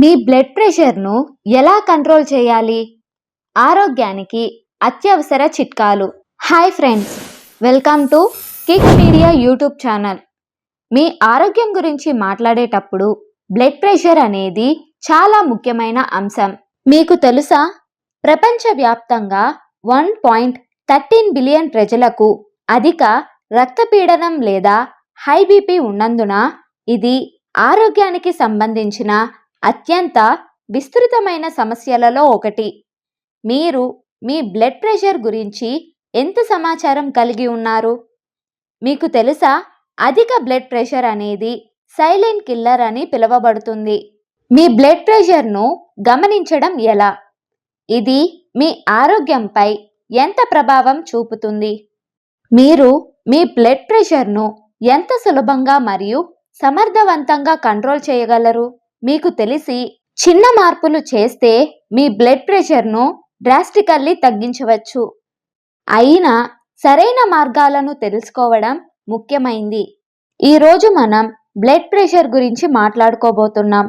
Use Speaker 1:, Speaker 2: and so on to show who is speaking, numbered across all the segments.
Speaker 1: మీ blood ప్రెషర్ను ఎలా control చేయాలి? ఆరోగ్యానికి అత్యవసర చిట్కాలు. Hi friends welcome to kick media YouTube channel మీ ఆరోగ్యం గురించి మాట్లాడేటప్పుడు బ్లడ్ ప్రెషర్ అనేది చాలా ముఖ్యమైన అంశం. మీకు తెలుసా? ప్రపంచవ్యాప్తంగా వన్ పాయింట్ థర్టీన్ బిలియన్ ప్రజలకు అధిక రక్తపీడనం లేదా హై బీపీ ఉన్నందున ఇది ఆరోగ్యానికి సంబంధించిన అత్యంత విస్తృతమైన సమస్యలలో ఒకటి. మీరు మీ బ్లడ్ ప్రెషర్ గురించి ఎంత సమాచారం కలిగి ఉన్నారు? మీకు తెలుసా అధిక బ్లడ్ ప్రెషర్ అనేది సైలెంట్ కిల్లర్ అని పిలువబడుతుంది. మీ బ్లడ్ ప్రెషర్ను గమనించడం ఎలా? ఇది మీ ఆరోగ్యంపై ఎంత ప్రభావం చూపుతుంది? మీరు మీ బ్లడ్ ప్రెషర్ను ఎంత సులభంగా మరియు సమర్థవంతంగా కంట్రోల్ చేయగలరు? మీకు తెలిసి చిన్న మార్పులు చేస్తే మీ బ్లడ్ ప్రెషర్ను డ్రాస్టికల్లీ తగ్గించవచ్చు. అయినా సరైన మార్గాలను తెలుసుకోవడం ముఖ్యమైంది. ఈరోజు మనం బ్లడ్ ప్రెషర్ గురించి మాట్లాడుకోబోతున్నాం.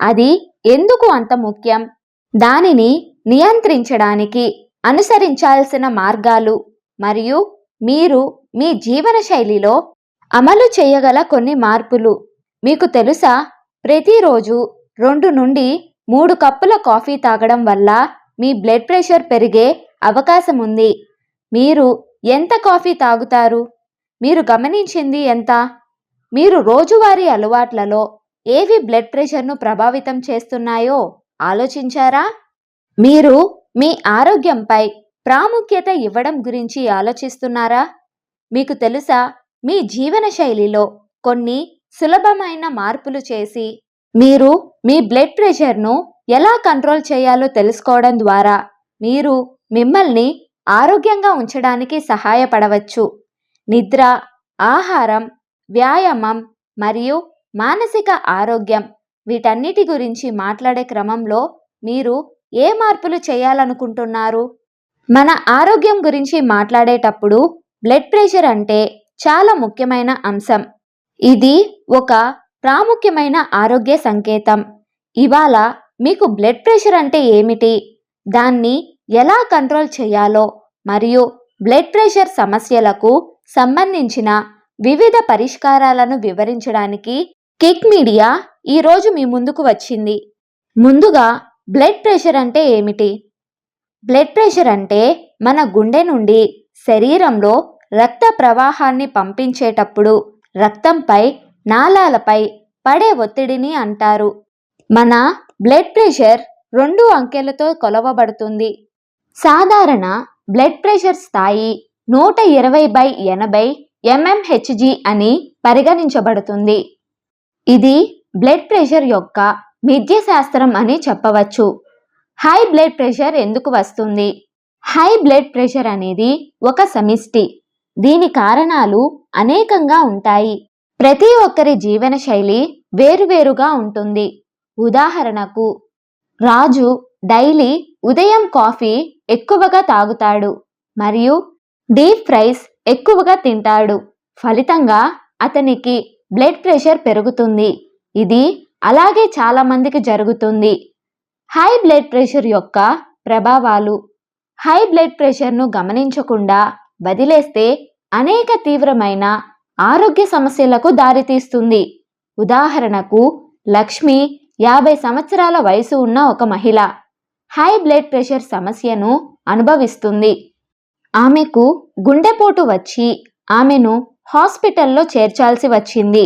Speaker 1: అది ఎందుకు అంత ముఖ్యం? దానిని నియంత్రించడానికి అనుసరించాల్సిన మార్గాలు మరియు మీరు మీ జీవన శైలిలో అమలు చేయగల కొన్ని మార్పులు. మీకు తెలుసా? ప్రతిరోజు రెండు నుండి మూడు కప్పుల కాఫీ తాగడం వల్ల మీ బ్లడ్ ప్రెషర్ పెరిగే అవకాశం ఉంది మీరు ఎంత కాఫీ తాగుతారు? మీరు గమనించింది ఎంత? మీరు రోజువారీ అలవాట్లలో ఏవి బ్లడ్ ప్రెషర్ను ప్రభావితం చేస్తున్నాయో ఆలోచించారా? మీరు మీ ఆరోగ్యంపై ప్రాముఖ్యత ఇవ్వడం గురించి ఆలోచిస్తున్నారా? మీకు తెలుసా మీ జీవన శైలిలో కొన్ని సులభమైన మార్పులు చేసి మీరు మీ బ్లడ్ ప్రెషర్ను ఎలా కంట్రోల్ చేయాలో తెలుసుకోవడం ద్వారా మీరు మిమ్మల్ని ఆరోగ్యంగా ఉంచడానికి సహాయపడవచ్చు. నిద్ర ఆహారం వ్యాయామం మరియు మానసిక ఆరోగ్యం వీటన్నిటి గురించి మాట్లాడే క్రమంలో మీరు ఏ మార్పులు చేయాలనుకుంటున్నారు? మన ఆరోగ్యం గురించి మాట్లాడేటప్పుడు బ్లడ్ ప్రెషర్ అంటే చాలా ముఖ్యమైన అంశం. ఇది ఒక ప్రాముఖ్యమైన ఆరోగ్య సంకేతం. ఇవాళ మీకు బ్లడ్ ప్రెషర్ అంటే ఏమిటి? దాన్ని ఎలా కంట్రోల్ చేయాలో మరియు బ్లడ్ ప్రెషర్ సమస్యలకు సంబంధించిన వివిధ పరిష్కారాలను వివరించడానికి కిక్ మీడియా ఈరోజు మీ ముందుకు వచ్చింది. ముందుగా బ్లడ్ ప్రెషర్ అంటే ఏమిటి? బ్లడ్ ప్రెషర్ అంటే మన గుండె నుండి శరీరంలో రక్త ప్రవాహాన్ని పంపించేటప్పుడు రక్తంపై నాళాలపై పడే ఒత్తిడిని అంటారు. మన బ్లడ్ ప్రెషర్ రెండు అంకెలతో కొలవబడుతుంది. సాధారణ బ్లడ్ ప్రెషర్ స్థాయి నూట ఇరవై బై ఎనభై ఎంఎంహెచ్జి అని పరిగణించబడుతుంది. ఇది బ్లడ్ ప్రెషర్ యొక్క మిథ్య శాస్త్రం అని చెప్పవచ్చు. హై బ్లడ్ ప్రెషర్ ఎందుకు వస్తుంది? హై బ్లడ్ ప్రెషర్ అనేది ఒక సమిష్టి. దీని కారణాలు అనేకంగా ఉంటాయి. ప్రతి ఒక్కరి జీవన శైలి వేరువేరుగా ఉంటుంది. ఉదాహరణకు రాజు డైలీ ఉదయం కాఫీ ఎక్కువగా తాగుతాడు మరియు డీప్ ఫ్రైస్ ఎక్కువగా తింటాడు. ఫలితంగా అతనికి బ్లడ్ ప్రెషర్ పెరుగుతుంది. ఇది అలాగే చాలామందికి జరుగుతుంది. హై బ్లడ్ ప్రెషర్ యొక్క ప్రభావాలు. హై బ్లడ్ ప్రెషర్ను గమనించకుండా వదిలేస్తే అనేక తీవ్రమైన ఆరోగ్య సమస్యలకు దారితీస్తుంది. ఉదాహరణకు లక్ష్మి యాభై సంవత్సరాల వయసు ఉన్న ఒక మహిళ. హై బ్లడ్ ప్రెషర్ సమస్యను అనుభవిస్తుంది. ఆమెకు గుండెపోటు వచ్చి ఆమెను హాస్పిటల్లో చేర్చాల్సి వచ్చింది.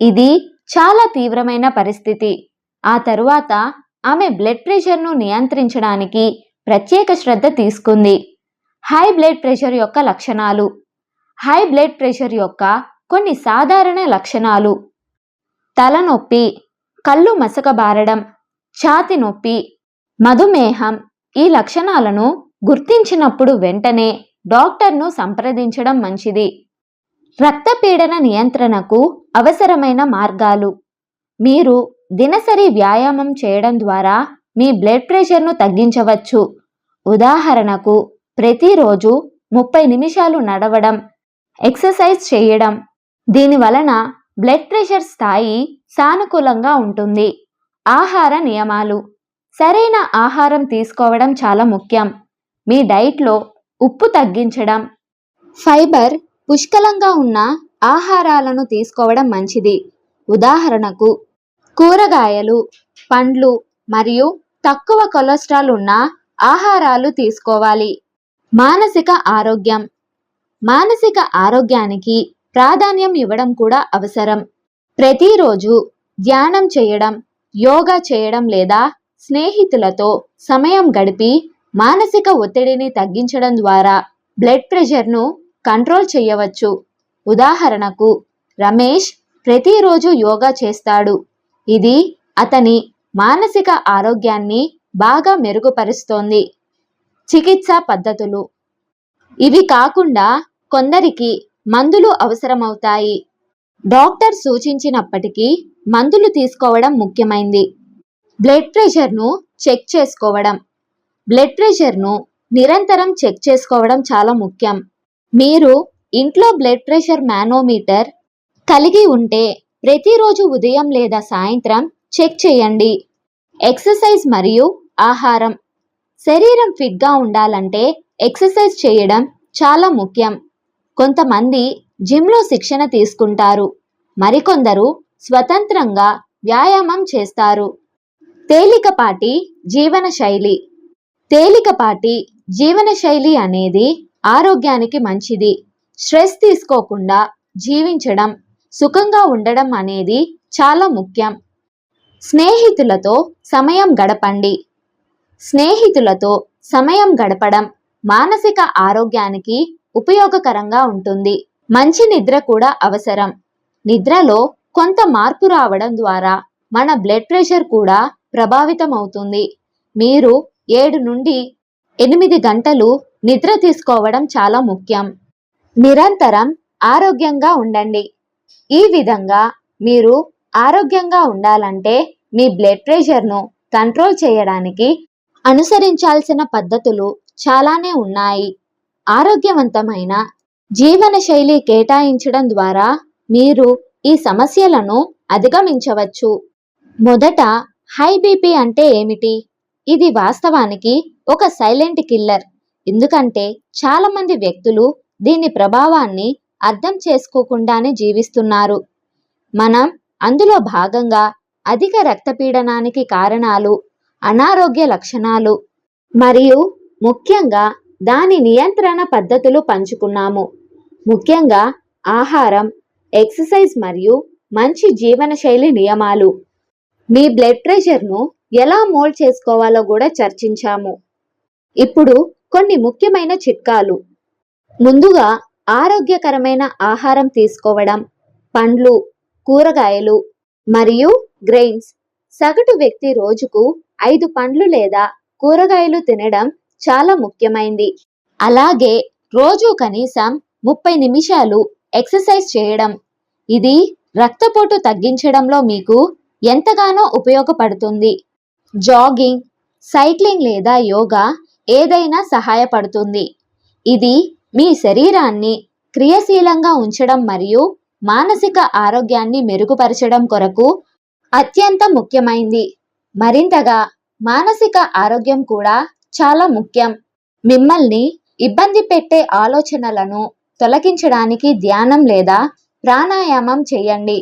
Speaker 1: ఇది చాలా తీవ్రమైన పరిస్థితి. ఆ తరువాత ఆమె బ్లడ్ ప్రెషర్ను నియంత్రించడానికి ప్రత్యేక శ్రద్ధ తీసుకుంది. హై బ్లడ్ ప్రెషర్ యొక్క లక్షణాలు. హై బ్లడ్ ప్రెషర్ యొక్క కొన్ని సాధారణ లక్షణాలు. తలనొప్పి కళ్ళు మసకబారడం ఛాతి నొప్పి మధుమేహం ఈ లక్షణాలను గుర్తించినప్పుడు వెంటనే డాక్టర్ను సంప్రదించడం మంచిది. రక్తపీడన నియంత్రణకు అవసరమైన మార్గాలు. మీరు దినసరి వ్యాయామం చేయడం ద్వారా మీ బ్లడ్ ప్రెషర్ను తగ్గించవచ్చు. ఉదాహరణకు ప్రతిరోజు ముప్పై నిమిషాలు నడవడం ఎక్సర్సైజ్ చేయడం. దీని వలన బ్లడ్ ప్రెషర్ స్థాయి సానుకూలంగా ఉంటుంది. ఆహార నియమాలు. సరైన ఆహారం తీసుకోవడం చాలా ముఖ్యం. మీ డైట్లో ఉప్పు తగ్గించడం. ఫైబర్ పుష్కలంగా ఉన్న ఆహారాలను తీసుకోవడం మంచిది. ఉదాహరణకు కూరగాయలు పండ్లు మరియు తక్కువ కొలెస్ట్రాల్ ఉన్న ఆహారాలు తీసుకోవాలి. మానసిక ఆరోగ్యం. మానసిక ఆరోగ్యానికి ప్రాధాన్యం ఇవ్వడం కూడా అవసరం. ప్రతిరోజు ధ్యానం చేయడం యోగా చేయడం లేదా స్నేహితులతో సమయం గడిపి మానసిక ఒత్తిడిని తగ్గించడం ద్వారా బ్లడ్ ప్రెషర్ను కంట్రోల్ చేయవచ్చు. ఉదాహరణకు రమేష్ ప్రతిరోజు యోగా చేస్తాడు. ఇది అతని మానసిక ఆరోగ్యాన్ని బాగా మెరుగుపరుస్తోంది. చికిత్సా పద్ధతులు. ఇవి కాకుండా కొందరికి మందులు అవసరమవుతాయి. డాక్టర్ సూచించినప్పటికీ మందులు తీసుకోవడం ముఖ్యమైంది. బ్లడ్ ప్రెషర్ను చెక్ చేసుకోవడం. బ్లడ్ ప్రెషర్ను నిరంతరం చెక్ చేసుకోవడం చాలా ముఖ్యం. మీరు ఇంట్లో బ్లడ్ ప్రెషర్ మానోమీటర్ కలిగి ఉంటే ప్రతిరోజు ఉదయం లేదా సాయంత్రం చెక్ చేయండి. ఎక్సర్సైజ్ మరియు ఆహారం. శరీరం ఫిట్గా ఉండాలంటే ఎక్సర్సైజ్ చేయడం చాలా ముఖ్యం. కొంతమంది జిమ్లో శిక్షణ తీసుకుంటారు. మరికొందరు స్వతంత్రంగా వ్యాయామం చేస్తారు. తేలికపాటి జీవన శైలి తేలికపాటి జీవన శైలి అనేది ఆరోగ్యానికి మంచిది. స్ట్రెస్ తీసుకోకుండా జీవించడం సుఖంగా ఉండడం అనేది చాలా ముఖ్యం. స్నేహితులతో సమయం గడపండి. స్నేహితులతో సమయం గడపడం మానసిక ఆరోగ్యానికి ఉపయోగకరంగా ఉంటుంది. మంచి నిద్ర కూడా అవసరం. నిద్రలో కొంత మార్పు రావడం ద్వారా మన బ్లడ్ ప్రెషర్ కూడా ప్రభావితం అవుతుంది మీరు ఏడు నుండి ఎనిమిది గంటలు నిద్ర తీసుకోవడం చాలా ముఖ్యం. నిరంతరం ఆరోగ్యంగా ఉండండి. ఈ విధంగా మీరు ఆరోగ్యంగా ఉండాలంటే మీ బ్లడ్ ప్రెషర్ను కంట్రోల్ చేయడానికి అనుసరించాల్సిన పద్ధతులు చాలానే ఉన్నాయి. ఆరోగ్యవంతమైన జీవన శైలి కేటాయించడం ద్వారా మీరు ఈ సమస్యలను అధిగమించవచ్చు. మొదట హై బీపీ అంటే ఏమిటి? ఇది వాస్తవానికి ఒక సైలెంట్ కిల్లర్. ఎందుకంటే చాలామంది వ్యక్తులు దీని ప్రభావాన్ని అర్థం చేసుకోకుండానే జీవిస్తున్నారు. మనం అందులో భాగంగా అధిక రక్తపీడనానికి కారణాలు అనారోగ్య లక్షణాలు మరియు ముఖ్యంగా దాని నియంత్రణ పద్ధతులు పంచుకున్నాము. ముఖ్యంగా ఆహారం ఎక్సర్సైజ్ మరియు మంచి జీవనశైలి నియమాలు. మీ బ్లడ్ ప్రెషర్ను ఎలా మోల్డ్ చేసుకోవాలో కూడా చర్చించాము. ఇప్పుడు కొన్ని ముఖ్యమైన చిట్కాలు. ముందుగా ఆరోగ్యకరమైన ఆహారం తీసుకోవడం పండ్లు కూరగాయలు మరియు గ్రెయిన్స్ సగటు వ్యక్తి రోజుకు ఐదు పండ్లు లేదా కూరగాయలు తినడం చాలా ముఖ్యమైంది. అలాగే రోజు కనీసం ముప్పై నిమిషాలు ఎక్సర్సైజ్ చేయడం. ఇది రక్తపోటు తగ్గించడంలో మీకు ఎంతగానో ఉపయోగపడుతుంది. జాగింగ్ సైక్లింగ్ లేదా యోగా ఏదైనా సహాయపడుతుంది. ఇది మీ శరీరాన్ని క్రియాశీలంగా ఉంచడం మరియు మానసిక ఆరోగ్యాన్ని మెరుగుపరచడం కొరకు అత్యంత ముఖ్యమైంది. మరింతగా మానసిక ఆరోగ్యం కూడా చాలా ముఖ్యం. మిమ్మల్ని ఇబ్బంది పెట్టే ఆలోచనలను తొలగించడానికి ధ్యానం లేదా ప్రాణాయామం చేయండి.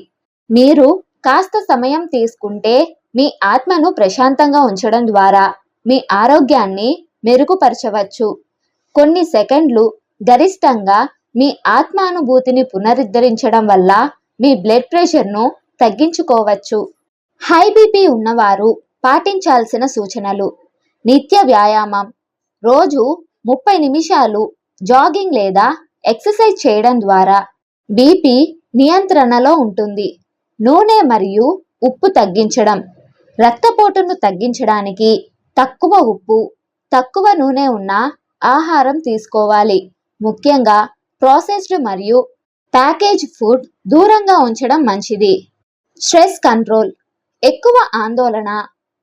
Speaker 1: మీరు కాస్త సమయం తీసుకుంటే మీ ఆత్మను ప్రశాంతంగా ఉంచడం ద్వారా మీ ఆరోగ్యాన్ని మెరుగుపరచవచ్చు. కొన్ని సెకండ్లు గరిష్టంగా మీ ఆత్మానుభూతిని పునరుద్ధరించడం వల్ల మీ బ్లడ్ ప్రెషర్ను తగ్గించుకోవచ్చు. హై బీపీ ఉన్నవారు పాటించాల్సిన సూచనలు. నిత్య వ్యాయామం. రోజు ముప్పై నిమిషాలు జాగింగ్ లేదా ఎక్సర్సైజ్ చేయడం ద్వారా బీపీ నియంత్రణలో ఉంటుంది. నూనె మరియు ఉప్పు తగ్గించడం. రక్తపోటును తగ్గించడానికి తక్కువ ఉప్పు తక్కువ నూనె ఉన్న ఆహారం తీసుకోవాలి. ముఖ్యంగా ప్రాసెస్డ్ మరియు ప్యాకేజ్ ఫుడ్ దూరంగా ఉంచడం మంచిది. Stress control. ఎక్కువ ఆందోళన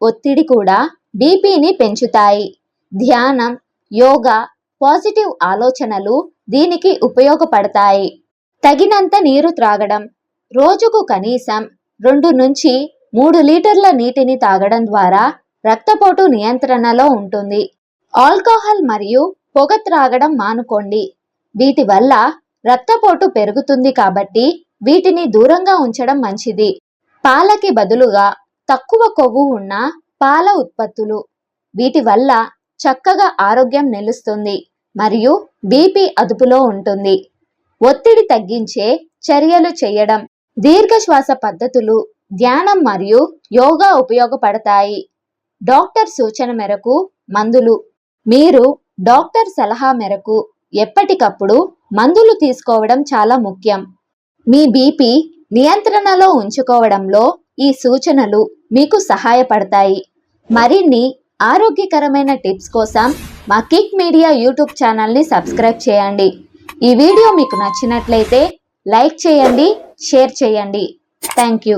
Speaker 1: ఒత్తిడి కూడా బీపీని పెంచుతాయి. ధ్యానం యోగా పాజిటివ్ ఆలోచనలు దీనికి ఉపయోగపడతాయి. తగినంత నీరు త్రాగడం రోజుకు కనీసం రెండు నుంచి మూడు లీటర్ల నీటిని తాగడం ద్వారా రక్తపోటు నియంత్రణలో ఉంటుంది. ఆల్కహాల్ మరియు పొగ త్రాగడం మానుకోండి. వీటి వల్ల రక్తపోటు పెరుగుతుంది కాబట్టి వీటిని దూరంగా ఉంచడం మంచిది. పాలకి బదులుగా తక్కువ కొవ్వు ఉన్న పాల ఉత్పత్తులు. వీటి వల్ల చక్కగా ఆరోగ్యం నిలుస్తుంది మరియు బీపీ అదుపులో ఉంటుంది. ఒత్తిడి తగ్గించే చర్యలు చేయడం. దీర్ఘశ్వాస పద్ధతులు ధ్యానం మరియు యోగా ఉపయోగపడతాయి. డాక్టర్ సూచన మేరకు మందులు. మీరు డాక్టర్ సలహా మేరకు ఎప్పటికప్పుడు మందులు తీసుకోవడం చాలా ముఖ్యం. మీ బీపీ నియంత్రణలో ఉంచుకోవడంలో ఈ సూచనలు మీకు సహాయపడతాయి. మరిన్ని ఆరోగ్యకరమైన టిప్స్ కోసం మా కిక్ మీడియా యూట్యూబ్ ఛానల్ని సబ్స్క్రైబ్ చేయండి. ఈ వీడియో మీకు నచ్చినట్లయితే లైక్ చేయండి షేర్ చేయండి. Thank you.